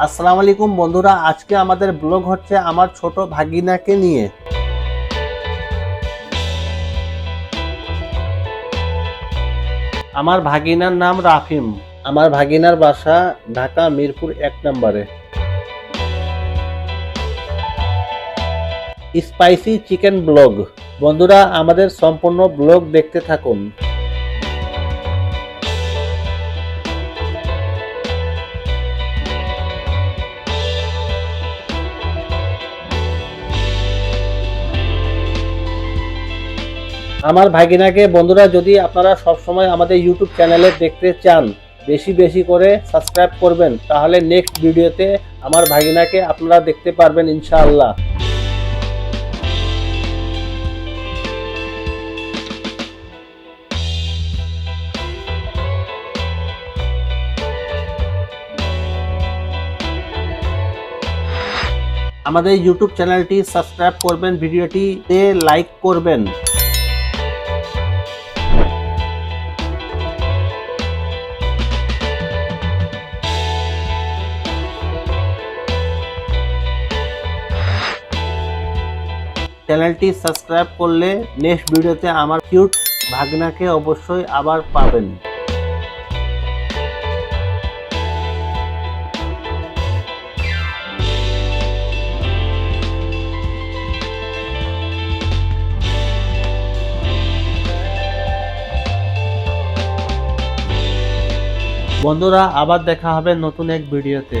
আসসালামু আলাইকুম বন্ধুরা, আজকে আমাদের ব্লগ হচ্ছে আমার ছোট ভাগিনাকে নিয়ে। আমার ভাগিনার নাম রাফিম। আমার ভাগিনার বাসা ঢাকা, মিরপুর এক নম্বরে। Spicy chicken blog. বন্ধুরা, আমাদের সম্পূর্ণ ব্লগ দেখতে থাকুন। আমার ভাগিনাকে বন্ধুরা, যদি আপনারা সবসময় আমাদের ইউটিউব চ্যানেলে দেখতে চান, বেশি বেশি করে সাবস্ক্রাইব করবেন, তাহলে নেক্সট ভিডিওতে আমার ভাগিনাকে আপনারা দেখতে পারবেন ইনশাআল্লাহ। আমাদের ইউটিউব চ্যানেলটি সাবস্ক্রাইব করবেন ভিডিওটিতে লাইক করবেন। চ্যানেলটি সাবস্ক্রাইব করলে নেক্সট ভিডিওতে আমার কিউট ভাগনাকে অবশ্যই আবার পাবেন। বন্ধুরা, আবার দেখা হবে নতুন এক ভিডিওতে।